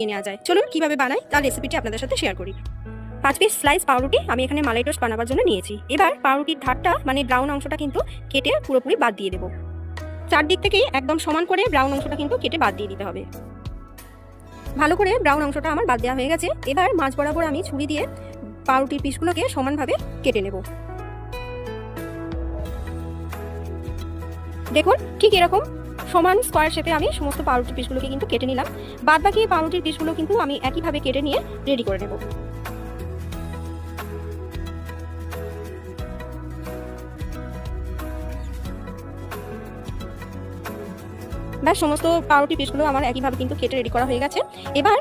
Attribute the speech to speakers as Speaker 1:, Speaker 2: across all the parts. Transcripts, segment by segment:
Speaker 1: নিয়ে নেওয়া যায়। চলুন কীভাবে বানাই তার রেসিপিটি আপনাদের সাথে শেয়ার করি। পাঁচ পিস স্লাইস পাউরুটি আমি এখানে মালাই টোস্ট বানাবার জন্য নিয়েছি। এবার পাউরুটির ধারটা মানে ব্রাউন অংশটা কিন্তু কেটে পুরোপুরি বাদ দিয়ে দেবো। চারদিক থেকেই একদম সমান করে ব্রাউন অংশটা কিন্তু কেটে বাদ দিয়ে দিতে হবে। ভালো করে ব্রাউন অংশটা আমার বাদ দেওয়া হয়ে গেছে। এবার মাছ বরাবর আমি ছুরি দিয়ে পাউরুটির পিসগুলোকে সমানভাবে কেটে নেব। দেখুন, ঠিক এরকম সমান স্কোয়ার শেপে আমি সমস্ত পাউরুটির পিসগুলোকে কিন্তু কেটে নিলাম। বাদ বাকি পাউরুটির পিসগুলো কিন্তু আমি একইভাবে কেটে নিয়ে রেডি করে নেব। ব্যাস, সমস্ত পাউরুটি পিসগুলো আমার একইভাবে কিন্তু কেটে রেডি করা হয়ে গেছে। এবার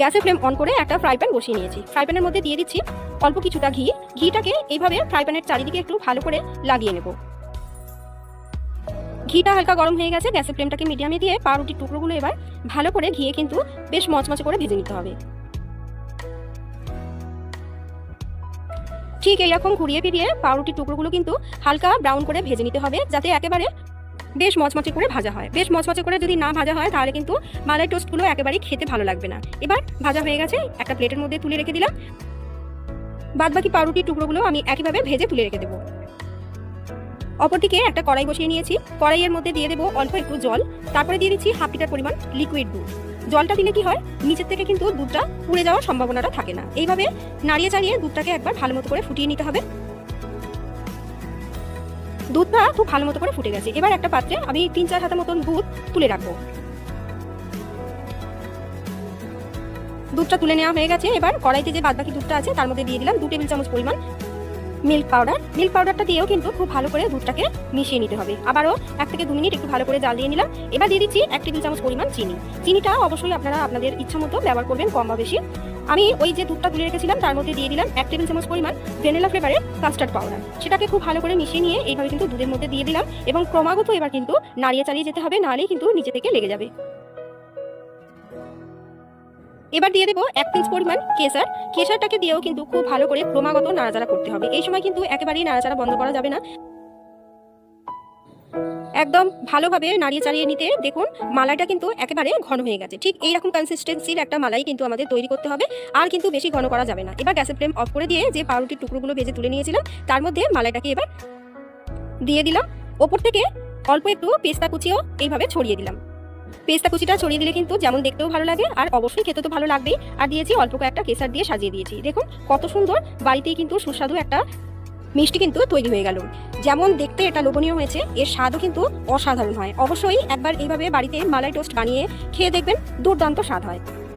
Speaker 1: গ্যাসের ফ্লেম অন করে একটা ফ্রাই প্যান বসিয়ে নিয়েছি। ফ্রাই প্যানের মধ্যে দিয়ে দিচ্ছি অল্প কিছুটা ঘি। ঘিটাকে এইভাবে ফ্রাই প্যানের চারিদিকে একটু ভালো করে লাগিয়ে নেব। ঘিটা হালকা গরম হয়ে গেছে, গ্যাসের ফ্লেমটাকে মিডিয়ামে দিয়ে পাউরুটির টুকরোগুলো এবার ভালো করে ঘিয়ে কিন্তু বেশ মচমচে করে ভেজে নিতে হবে। ঠিক এইরকম ঘুরিয়ে ফিরিয়ে পাউরুটির টুকরোগুলো কিন্তু হালকা ব্রাউন করে ভেজে নিতে হবে, যাতে একেবারে বেশ মচমচে করে ভাজা হয়। বেশ মচমচে করে যদি না ভাজা হয়, তাহলে কিন্তু মালাই টোস্টগুলো একেবারেই খেতে ভালো লাগবে না। এবার ভাজা হয়ে গেছে, একটা প্লেটের মধ্যে তুলে রেখে দিলাম। বাদ বাকি পাউরুটির টুকরোগুলো আমি একইভাবে ভেজে তুলে রেখে দেবো। অপরদিকে একটা কড়াই বসিয়ে নিয়েছি। কড়াইয়ের মধ্যে দিয়ে দেবো অল্প একটু জল। তারপরে দিয়ে দিচ্ছি হাফ লিটার পরিমাণ লিকুইড দুধ। জলটা দিলে কি হয়? নিচের থেকে কিন্তু দুধটা পুড়ে যাওয়ার সম্ভাবনাটা থাকে না। এইভাবে নাড়িয়ে চাড়িয়ে দুধটাকে একবার ভালো মতো করে ফুটিয়ে নিতে হবে। দুধটা খুব ভালো মতো করে ফুটে গেছে। এবার একটা পাত্রে আমি তিন চার হাতের মতন দুধ তুলে রাখব। দুধটা তুলে নেওয়া হয়ে গেছে। এবার কড়াইতে যে বাদবাকি দুধটা আছে, তার মধ্যে দিয়ে দিলাম দু টেবিল চামচ পরিমাণ মিল্ক পাউডার। মিল্ক পাউডারটা দিয়েও কিন্তু খুব ভালো করে দুধটাকে মিশিয়ে নিতে হবে। আবারও এক থেকে দু মিনিট একটু ভালো করে জাল দিয়ে নিলাম। এবার দিয়ে দিচ্ছি এক টেবিল চামচ পরিমাণ চিনি। চিনিটা অবশ্যই আপনারা আপনাদের ইচ্ছা মতো ব্যবহার করবেন কম বা বেশি। আমি ওই যে দুধটা তুলে রেখেছিলাম, তার মধ্যে দিয়ে দিলাম এক টেবিল চামচ পরিমাণ ভ্যানিলা ফ্লেভারের কাস্টার্ড পাউডার। সেটাকে খুব ভালো করে মিশিয়ে নিয়ে এইভাবে কিন্তু দুধের মধ্যে দিয়ে দিলাম এবং ক্রমাগত এবার কিন্তু নাড়িয়ে চালিয়ে যেতে হবে, নাহলেই কিন্তু নিচে থেকে লেগে যাবে। এবার দিয়ে দেবো এক পিঞ্চ পরিমাণ কেসার কেসারটাকে দিয়েও কিন্তু খুব ভালো করে ক্রমাগত নাড়াচাড়া করতে হবে। এই সময় কিন্তু একেবারেই নাড়াচাড়া বন্ধ করা যাবে না। একদম ভালোভাবে নাড়িয়ে চাড়িয়ে নিতে দেখুন, মালাইটা কিন্তু একেবারে ঘন হয়ে গেছে। ঠিক এইরকম কনসিস্টেন্সির একটা মালাই কিন্তু আমাদের তৈরি করতে হবে, আর কিন্তু বেশি ঘন করা যাবে না। এবার গ্যাসের ফ্লেম অফ করে দিয়ে যে পাউরুটির টুকরোগুলো ভেজে তুলে নিয়েছিলাম, তার মধ্যে মালাইটাকে এবার দিয়ে দিলাম। ওপর থেকে অল্প একটু পেস্তা কুচিও এইভাবে ছড়িয়ে দিলাম। পেস্তা কুচিটা ছড়িয়ে দিলে কিন্তু যেমন দেখতেও ভালো লাগে, আর অবশ্যই খেতে তো ভালো লাগবেই। আর দিয়েছি অল্প কয়েকটা কেসার দিয়ে সাজিয়ে দিয়েছি। দেখুন, কত সুন্দর বাড়িতেই কিন্তু সুস্বাদু একটা মিষ্টি কিন্তু তৈরি হয়ে গেল। যেমন দেখতে এটা লোভনীয় হয়েছে, এর স্বাদও কিন্তু অসাধারণ হয়। অবশ্যই একবার এইভাবে বাড়িতে মালাই টোস্ট বানিয়ে খেয়ে দেখবেন দুর্দান্ত স্বাদ হয়।